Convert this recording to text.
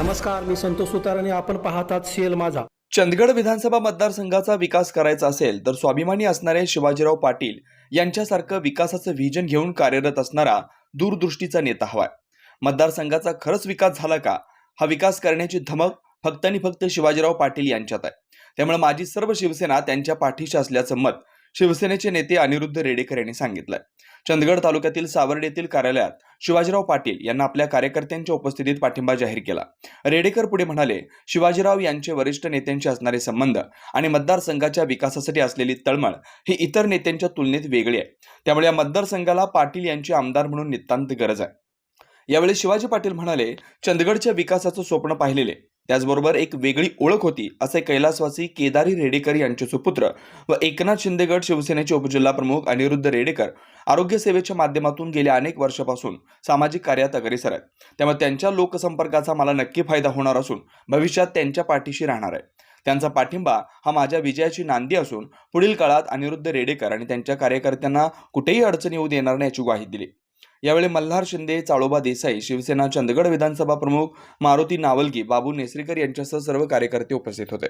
नमस्कार मी संतोष सुतार आणि आपण पाहतात सीएल माझा. चंदगड विधानसभा मतदारसंघाचा विकास करायचा असेल तर स्वाभिमानी असणारे शिवाजीराव पाटील यांच्यासारखं विकासाचं व्हिजन घेऊन कार्यरत असणारा दूरदृष्टीचा नेता हवाय. मतदारसंघाचा खरंच विकास झाला का? हा विकास करण्याची धमक फक्त आणि फक्त शिवाजीराव पाटील यांच्यात आहे. त्यामुळे माझी सर्व शिवसेना त्यांच्या पाठीशी असल्याचं मत शिवसेनेचे नेते अनिरुद्ध रेडेकर यांनी सांगितलंय. चंदगड तालुक्यातील सावर्ड येथील कार्यालयात शिवाजीराव पाटील यांना आपल्या कार्यकर्त्यांच्या उपस्थितीत पाठिंबा जाहीर केला. रेडेकर पुढे म्हणाले शिवाजीराव यांचे वरिष्ठ नेत्यांशी असणारे संबंध आणि मतदारसंघाच्या विकासासाठी असलेली तळमळ ही इतर नेत्यांच्या तुलनेत वेगळी आहे. त्यामुळे या मतदारसंघाला पाटील यांची आमदार म्हणून नितांत गरज आहे. यावेळी शिवाजी पाटील म्हणाले चंदगडच्या विकासाचं स्वप्न पाहिलेले त्याचबरोबर एक वेगळी ओळख होती असे कैलासवासी केदारी रेडेकर यांचे सुपुत्र व एकनाथ शिंदेगड शिवसेनेचे उपजिल्हाप्रमुख अनिरुद्ध रेडेकर आरोग्य सेवेच्या माध्यमातून गेल्या अनेक वर्षापासून सामाजिक कार्यात अग्रेसर आहेत. त्यामुळे त्यांच्या लोकसंपर्काचा मला नक्की फायदा होणार असून भविष्यात त्यांच्या पाठीशी राहणार आहे. त्यांचा पाठिंबा हा माझ्या विजयाची नांदी असून पुढील काळात अनिरुद्ध रेडेकर आणि त्यांच्या कार्यकर्त्यांना कुठेही अडचण येऊ देणार नाही याची ग्वाही दिली. यावेळी मल्हार शिंदे चाळोबा देसाई शिवसेना चंदगड विधानसभा प्रमुख मारुती नावलगी बाबू नेसरीकर यांच्यासह सर्व कार्यकर्ते उपस्थित होते.